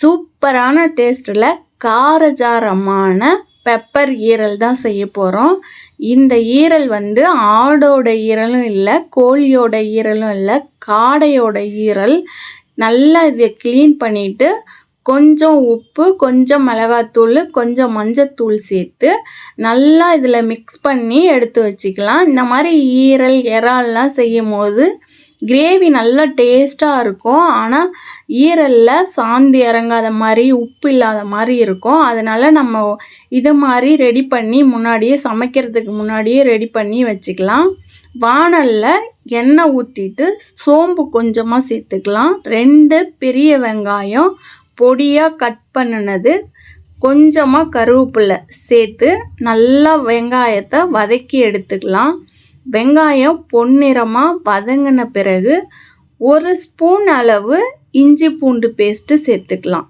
சூப்பரான டேஸ்ட்டில் காரஜாரமான பெப்பர் ஈரல் தான் செய்ய போகிறோம் இந்த ஈரல் வந்து ஆடோட ஈரலும் இல்லை கோழியோட ஈரலும் இல்லை காடையோட ஈரல். நல்லா இதை க்ளீன் பண்ணிவிட்டு கொஞ்சம் உப்பு கொஞ்சம் மிளகாத்தூள் கொஞ்சம் மஞ்சத்தூள் சேர்த்து நல்லா இதில் மிக்ஸ் பண்ணி எடுத்து வச்சுக்கலாம். இந்த மாதிரி ஈரல் இறால்லாம் செய்யும் போது கிரேவி நல்லா டேஸ்ட்டாக இருக்கும். ஆனால் ஈரலில் சாந்தி இறங்காத மாதிரி உப்பு இல்லாத மாதிரி இருக்கும். அதனால் நம்ம இது மாதிரி ரெடி பண்ணி முன்னாடியே சமைக்கிறதுக்கு முன்னாடியே ரெடி பண்ணி வச்சுக்கலாம். வானலில் எண்ணெய் ஊற்றிட்டு சோம்பு கொஞ்சமாக சேர்த்துக்கலாம். ரெண்டு பெரிய வெங்காயம் பொடியாக கட் பண்ணினது கொஞ்சமாக கருவேப்பிலை சேர்த்து நல்லா வெங்காயத்தை வதக்கி எடுத்துக்கலாம். வெங்காயம் பொன்னிறமாக வதங்கின பிறகு ஒரு ஸ்பூன் அளவு இஞ்சி பூண்டு பேஸ்ட்டு சேர்த்துக்கலாம்.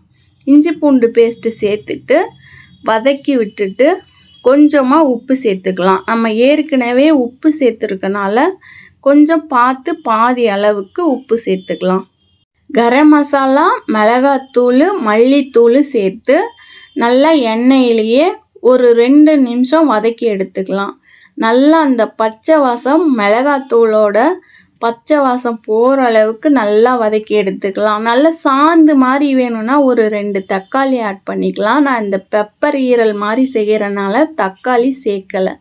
இஞ்சி பூண்டு பேஸ்ட்டு சேர்த்துட்டு வதக்கி விட்டுட்டு கொஞ்சமாக உப்பு சேர்த்துக்கலாம். நம்ம ஏற்கனவே உப்பு சேர்த்துருக்கனால கொஞ்சம் பார்த்து பாதி அளவுக்கு உப்பு சேர்த்துக்கலாம். கரம் மசாலா மிளகாத்தூள் மல்லித்தூள் சேர்த்து நல்லா எண்ணெயிலேயே ஒரு ரெண்டு நிமிஷம் வதக்கி எடுத்துக்கலாம். நல்லா அந்த பச்சை வாசம் மிளகாத்தூளோட பச்சை வாசம் போகிற அளவுக்கு நல்லா வதக்கி எடுத்துக்கலாம். நல்லா சாந்து மாதிரி வேணும்னா ஒரு ரெண்டு தக்காளி ஆட் பண்ணிக்கலாம். நான் இந்த பெப்பர் ஈரல் மாதிரி செய்கிறனால தக்காளி சேர்க்கலை.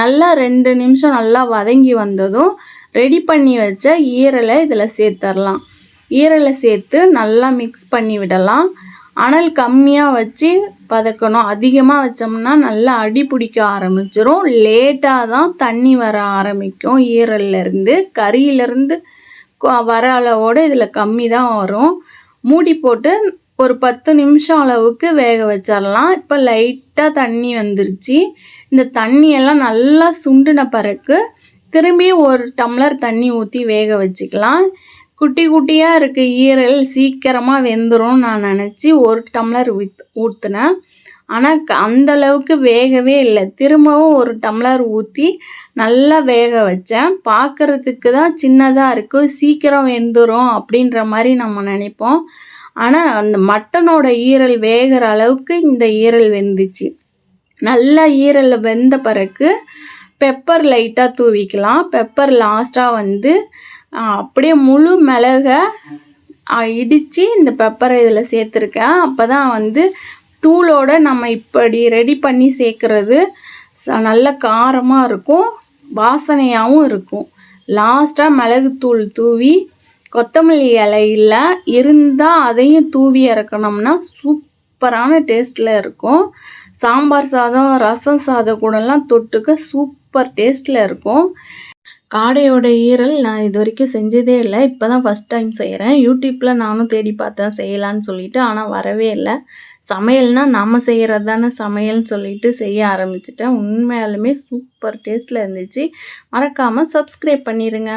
நல்லா ரெண்டு நிமிஷம் நல்லா வதங்கி வந்ததும் ரெடி பண்ணி வச்ச ஈரலை இதில் சேர்த்துடலாம் ஈரலை சேர்த்து நல்லா மிக்ஸ் பண்ணி விடலாம். அனல் கம்மியாக வச்சு பதக்கணும். அதிகமாக வச்சோம்னா நல்லா அடி பிடிக்க ஆரம்பிச்சிரும். லேட்டாக தான் தண்ணி வர ஆரம்பிக்கும். ஈரல்லேருந்து கறியிலேருந்து வர அளவோடு இதில் கம்மி தான் வரும். மூடி போட்டு ஒரு பத்து நிமிஷம் அளவுக்கு வேக வச்சிடலாம் இப்போ லைட்டாக தண்ணி வந்துருச்சு. இந்த தண்ணியெல்லாம் நல்லா சுண்டின பிறகு திரும்பி ஒரு டம்ளர் தண்ணி ஊற்றி வேக வச்சுக்கலாம். குட்டி குட்டியாக இருக்க ஈரல் சீக்கிரமாக வெந்துடும் நான் நினச்சி ஒரு டம்ளர் வித் ஊற்றுனேன் ஆனால் அந்தளவுக்கு வேகவே இல்லை. திரும்பவும் ஒரு டம்ளர் ஊற்றி நல்லா வேக வச்சேன். பார்க்குறதுக்கு தான் சின்னதாக இருக்கும் சீக்கிரம் வெந்துடும் அப்படின்ற மாதிரி நம்ம நினைப்போம். ஆனால் அந்த மட்டனோட ஈரல் வேகிற அளவுக்கு இந்த ஈரல் வெந்துச்சு. நல்லா ஈரல் வெந்த பிறகு பெப்பர் லைட்டாக தூவிக்கலாம். பெப்பர் லாஸ்ட்டாக வந்து அப்படியே முழு மிளகை இடித்து இந்த பெப்பரை இதில் சேர்த்துருக்கேன். அப்போ தான் வந்து தூளோடு நம்ம இப்படி ரெடி பண்ணி சேர்க்குறது நல்ல காரமாக இருக்கும் வாசனையாகவும் இருக்கும். லாஸ்ட்டாக மிளகுத்தூள் தூவி கொத்தமல்லி இலையில் இருந்தால் அதையும் தூவி இறக்கணும்னா சூப்பரான டேஸ்ட்டில் இருக்கும். சாம்பார் சாதம் ரசம் சாதம் கூடலாம் தொட்டுக்க சூப்பர் டேஸ்ட்டில் இருக்கும். காடையோட ஈரல் நான் இது வரைக்கும் செஞ்சதே இல்லை. இப்போ தான் ஃபஸ்ட் டைம் செய்கிறேன் யூடியூப்பில் நானும் தேடி பார்த்தேன் செய்யலான்னு சொல்லிட்டு ஆனால் வரவே இல்லை. சமையல்னால் நம்ம செய்கிறது தானே சமையல்னு சொல்லிட்டு செய்ய ஆரம்பிச்சிட்டேன். உண்மையாலுமே சூப்பர் டேஸ்ட்டில் இருந்துச்சு. மறக்காமல் சப்ஸ்கிரைப் பண்ணிடுங்க